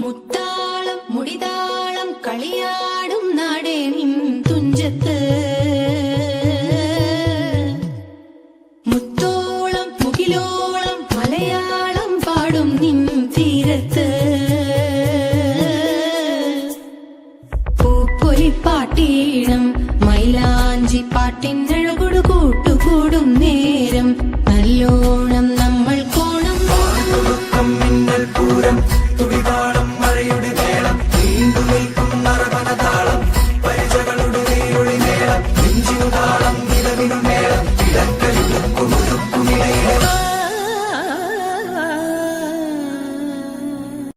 മുത്താളം മുടിതാളം കളിയാടും നാടേനിൻ തുഞ്ചത്ത്. മുത്തോളം മുകിലോളം മലയാളം പാടും നിൻ തീരത്ത്. പൂപ്പൊലിപ്പാട്ടീണം മൈലാഞ്ചി പാട്ടിനഴകൊടു കൂട്ടുകൂടും നേരം. നല്ലോണം നമ്മൾ കോണം. മിന്നൽ പൂരം തുടിതാ சிங்காரம்